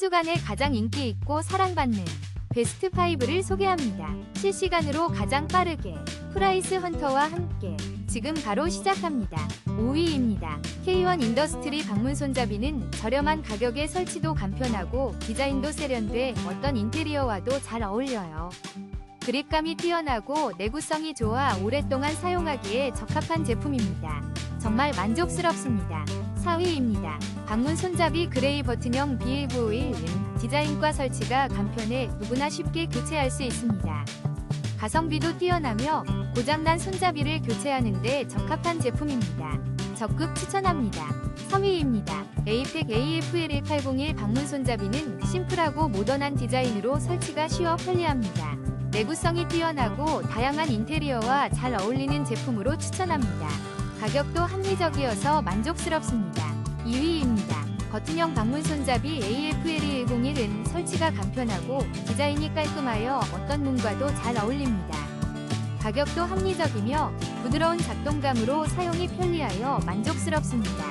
주간에 가장 인기 있고 사랑받는 베스트 5를 소개합니다. 실시간으로 가장 빠르게 프라이스 헌터와 함께 지금 바로 시작합니다. 5위입니다. K1 인더스트리 방문 손잡이는 저렴한 가격에 설치도 간편하고 디자인도 세련돼 어떤 인테리어와도 잘 어울려요. 그립감이 뛰어나고 내구성이 좋아 오랫동안 사용하기에 적합한 제품입니다. 정말 만족스럽습니다. 4위입니다. 방문 손잡이 그레이 버튼형 B1951은 디자인과 설치가 간편해 누구나 쉽게 교체할 수 있습니다. 가성비도 뛰어나며 고장난 손잡이를 교체하는데 적합한 제품입니다. 적극 추천합니다. 3위입니다. 에이펙 AF11801 방문 손잡이는 심플하고 모던한 디자인으로 설치가 쉬워 편리합니다. 내구성이 뛰어나고 다양한 인테리어와 잘 어울리는 제품으로 추천합니다. 가격도 합리적이어서 만족스럽습니다. 2위입니다. 버튼형 방문 손잡이 AF12101은 설치가 간편하고 디자인이 깔끔하여 어떤 문과도 잘 어울립니다. 가격도 합리적이며 부드러운 작동감으로 사용이 편리하여 만족스럽습니다.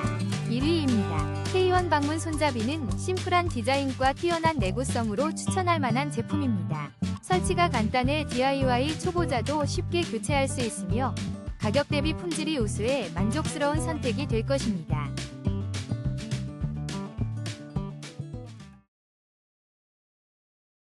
1위입니다. K1 방문 손잡이는 심플한 디자인과 뛰어난 내구성으로 추천할 만한 제품입니다. 설치가 간단해 DIY 초보자도 쉽게 교체할 수 있으며 가격 대비 품질이 우수해 만족스러운 선택이 될 것입니다.